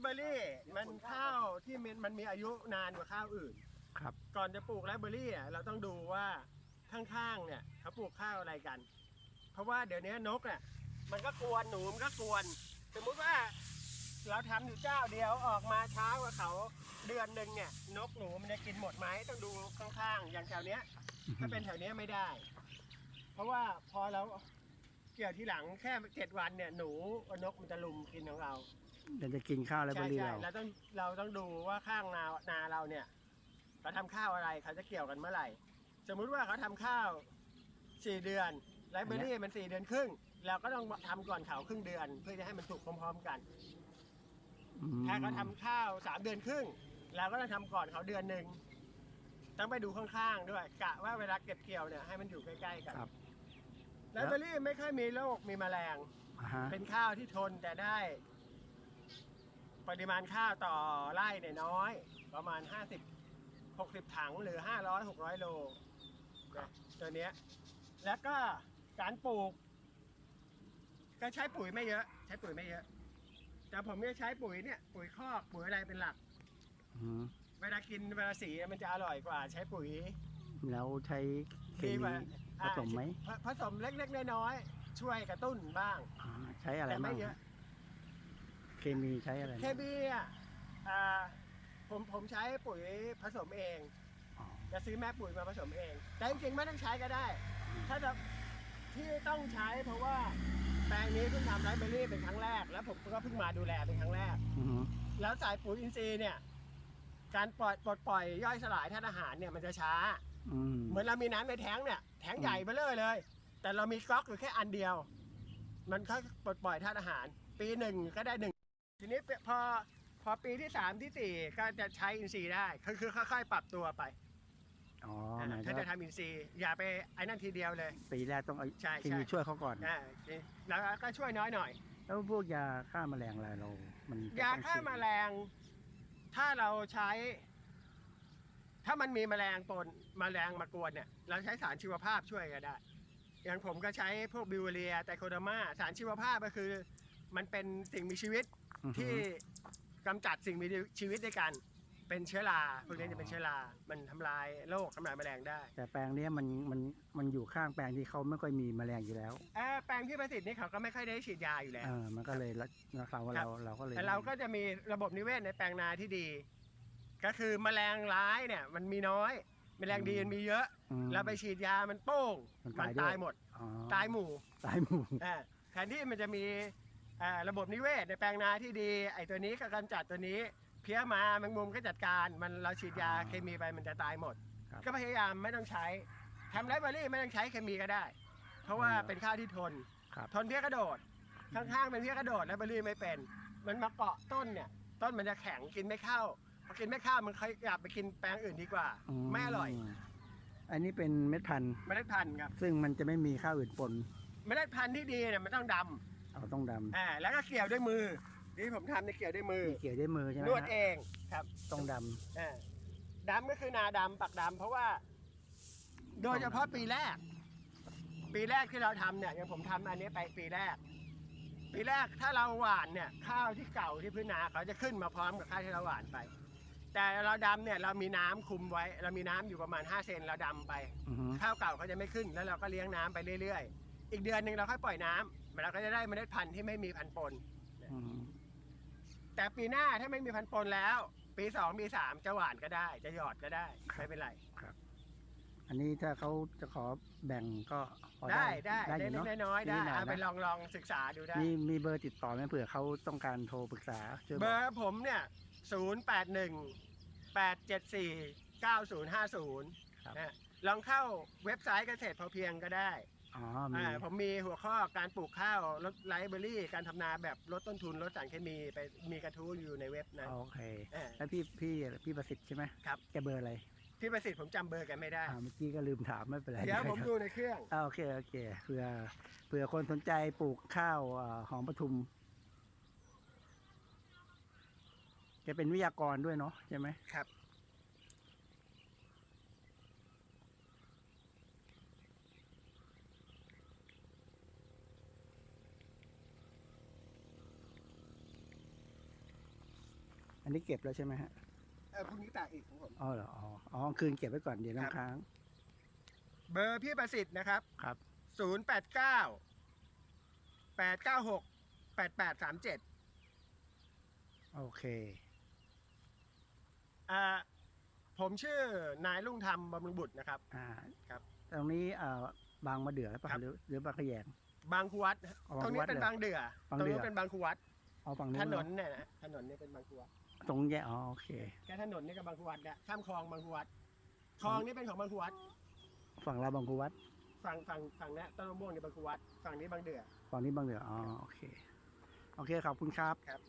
เบอรี่มันข้าวที่มันมันมีอายุนานกว่าข้าวอื่น ครับ ก่อนจะปลูกไรเบอรี่อะเราต้องดูว่าข้างๆเนี่ยเขาปลูกข้าวอะไรกัน เพราะว่าเดี๋ยวนี้นกอะมันก็กวนหนูมันก็กวน สมมุติว่าเราทำอยู่เจ้าเดียวออกมาเช้ากว่าเขาเดือนหนึ่งเนี่ยนกหนูมันจะกินหมดไหมต้องดูข้างๆ อย่างแถวเนี้ยถ้าเป็นแถวเนี้ยไม่ได้ เพราะว่าพอเรา เกี่ยวทีหลังแค่เจ็ดวันเนี่ยหนูนกมันจะลุมกินของเราเดี๋ยวจะกินข้าวไรเบอใช่รี่ใช่เรา เราต้องเราต้องดูว่าข้างนานาเราเนี่ยเขาทำข้าวอะไรเขาจะเกี่ยวกันเมื่อไหร่ สมมุติว่าเขาทำข้าวสี่เดือนไรเบอรี่มันสี่เดือนครึ่งเราก็ต้องทำก่อนเขาครึ่งเดือน เพื่อจะให้มันสุกพร้อมๆกัน อืมถ้าเขาทำข้าวสามเดือนครึ่งเราก็ต้องทำก่อนเขาเดือนหนึ่งต้องไปดูข้างๆด้วยกะว่าเวลาเก็บเกี่ยวเนี่ยให้มันอยู่ใกล้ๆกัน ครับ ไรเบอรี่ไม่ค่อยมีโรคมีแมลง อ่าฮะเป็นข้าวที่ทนแต่ได้ ปริมาณข้าวต่อไร่เนี่ยน้อย ประมาณ 50 60 ถังหรือ 500 600 โลนะตัวเนี้ยแล้วก็การปลูก ก็ใช้ปุ๋ยไม่เยอะ ใช้ปุ๋ยไม่เยอะ แต่ผมจะใช้ปุ๋ยเนี่ยปุ๋ยคอกปุ๋ยอะไรเป็นหลัก อืมเวลากินเวลาสีมันจะอร่อยกว่า ใช้ปุ๋ย แล้วใช้ เคดีกมีว่าผสมไหมอ่าผสมเล็กๆน้อยๆช่วยกระตุ้นบ้าง อ่าใช้อะไรแต่บ้าไม่งเยอะ เคมีใช้อะไรเคบีอะอ่าผมผมใช้ปุ๋ยผสมเอง อ๋อจะซื้อแม่ปุ๋ยมาผสมเอง แต่จริงๆไม่ต้องใช้ก็ได้ ถ้าจะที่ต้องใช้เพราะว่าแปลงนี้เพิ่งทำไรเบอรี่เป็นครั้งแรก แล้วผมก็เพิ่งมาดูแลเป็นครั้งแรก อือฮึแล้วสายปุ๋ยอินทรีย์เนี่ย การปล่อยปลดปล่อยย่อยสลายธาตุอาหารเนี่ยมันจะช้า อืม เหมือนเรามีน้ำในแท้งเนี่ยแท้งใหญ่ไปเลยเลย แต่เรามีก๊อกอยู่แค่อันเดียว มันค่อยปลดปล่อยธาตุอาหาร ปีหนึ่งก็ได้หนึ่งทีนี้พอพอปีที่สามที่สี่ก็จะใช้อินทรีย์ได้คือคือค่อยๆปรับตัวไปอ๋อหมายถ้าถึงจะทำอินทรีย์อย่าไปไอ้นั่นทีเดียวเลย ปีแรกต้องเอาใช่เคมีใช่ช่วยเขาก่อน อ่าแล้วก็ช่วยน้อยหน่อย แล้วพวกยาฆ่าแมลงอะไรเรา มันจะยาต้องฆ่าฉีดแมลง ถ้าเราใช้ ถ้ามันมีแมลงปนแมลงมากวนเนี่ยเราใช้สารชีวภาพช่วยก็ได้ อย่างผมก็ใช้พวกบิวเรียไตโคโดมาสารชีวภาพก็คือ มันเป็นสิ่งมีชีวิตอือฮึที่กำจัดสิ่งมีชีวิตด้วยกันเป็นเชื้อราพวกนี้จะเป็นเชื้อรา มันทำลายโรคทำลายแมลงได้ แต่แปลงเนี้ยมันมันมันอยู่ข้างแปลงที่เขาไม่ค่อยมีแมลงอยู่แล้วเอ่อแปลงที่ประสิทธิ์นี่เขาก็ไม่ค่อยได้ฉีดยาอยู่แล้วเออมันก็เลยละเราครัเราบเราก็เลย แต่เราก็จะมีระบบนิเวศในแปลงนาที่ดี ก็คือแมลงร้ายเนี่ย มันมีน้อย แมลงดีมันมีเยอะ อืมเราไปฉีดยามันโป้งมันมันตายด้วย ตายหมด อ๋อตายหมู่ตายหมู่อ่าแทนที่มันจะมีอ่าระบบนิเวศในแปลงนาที่ดี ไอ้ตัวนี้ก็กำจัดตัวนี้ เพี้ยมาแมงมุมก็จัดการ มันเราฉีดยาเคมีไปมันจะตายหมด ครับ ก็พยายามไม่ต้องใช้ทำไรเบอรี่ไม่ต้องใช้เคมีก็ได้ เพราะว่าเป็นข้าวที่ทน ครับ ทนเพี้ยกระโดด ข้างๆเป็นเพี้ยกระโดดแล้วเบอร์รี่ไม่เป็น มันมาเกาะต้นเนี่ย ต้นมันจะแข็งกินไม่เข้า พอกินไม่เข้ามันค่อยกลับไปกินแปลงอื่นดีกว่ามไม่อร่อย อันนี้เป็นเม็ดพันธุ์เมล็ดพันธุ์ครับ ซึ่งมันจะไม่มีข้าวอื่นปนเมล็ดพันธุ์ที่ดีเนี่ยมันต้องดเอาต้องดำอ่าแล้วก็เกี่ยวด้วยมือที่ผมทำในยเกี่ยวด้วยมือำมีเกี่ยวด้วยมือใช่ไหมนวดฮะเองครับต้องดอ่าดำก็คือนาดำปักดำเพราะว่า โดยเฉพาะปีแรก ปีแรกที่เราทำเนี่ยอย่างผมทำอันนี้ไปปีแรก ปีแรกถ้าเราหว่านเนี่ย ข้าวที่เก่าที่พื้นนาเขาจะขึ้นมาพร้อมกับข้าวที่เราหว่านไป แต่เราดำเนี่ยเรามีน้ำคุมไว้ เรามีน้ำอยู่ประมาณ 5 เซนเราดำไปำอือฮึข้าวเก่าเขาจะไม่ขึ้นแล้วเราก็เลี้ยงน้ำไปเรื่อยๆ อีกเดือนหนึ่งเราค่อยปล่อยน้ำเราก็จะได้เมล็ดพันธุ์ที่ไม่มีพันธุ์ปน อือฮึแต่ปีหน้าถ้าไม่มีพันธุ์ปนแล้ว ปีสองปีสามจะหว่านก็ได้ จะหยอดก็ได้ไม่เป็นไร อันนี้ถ้าเขาจะขอแบ่งก็พอได้ได้ได้อได้ยู่เนาะเล็กๆน้อยๆได้นิดหน่อยเอาไปนะลองลองศึกษาดูได้ มีมีเบอร์ติดต่อไหมเผื่อเขาต้องการโทรปรึกษาช่วยเบบออกร์ผมเนี่ยศูนย์แปดหนึ่ง แปดเจ็ดสี่เก้าศูนย์ห้าศูนย์ครับนะลองเข้าเว็บไซต์เกษตรพอเพียงก็ได้อ๋อมีอ่าผมมีหัวข้อการปลูกข้าวลดไลฟ์เบอรี่ การทำนาแบบลดต้นทุนลดสารเคมีไปมีกระทู้อยู่ในเว็บนะโอเคเออแล้วพี่พี่พี่ประสิทธิ์ใช่ไหมครับ แกเบอร์อะไรพี่ประสิทธิ์ผมจำเบอร์กันไม่ได้ อ่าเมื่อกี้ก็ลืมถามไม่เป็นไรเดี๋ยวผมดูในเครื่อง อ่าโอเคโอเคเผื่อเผื่อคนสนใจปลูกข้าวอ่าหอมปทุม แกเป็นวิทยากรด้วยเนาะใช่ไหมครับนนี้เก็บแล้วใช่ไหมฮะเออพรุ่งนี้ตากอีกของผม อ๋อเหรออ๋ออ๋อคืนเก็บไว้ก่อนเดี๋ยวครับน้ำค้าง เบอร์พี่ประสิทธิ์นะครับ ครับ ศูนย์แปดเก้าแปดเก้าหกแปดแปดสามเจ็ด โอเค อ่าผมชื่อนายลุงธรรมบำรุงบุตรนะครับ อ่าครับ ตรงนี้เอ่อบางมะเดื่อหรือเปล่ะครับ หรือหรือบางขยง บางครูวัดนะอ๋อตรงนี้บางครูวัดเป็นเหรอบางเดือบางตรงเดืนี้อเป็นบางครูวัด เอาฝั่งนู้ถนนเหรอนเนี่ยนะถนนเนี่ยเป็นบางครูวัดตรงแยกอ๋อโอเค แค่ถนนนี่กับบางครูวัดเนี่ยข้ามคลองบางครูวัดคลองนี่เป็นของบางครูวัดฝั่งเราบางครูวัดฝั่งฝั่งฝั่งเนี้ยต้นมะม่วงนี่บางครูวัดฝั่งนี้บางเดือ ฝั่งนี้บางเดืออ๋อโอเค โอเคขอบคุณครับ ครับ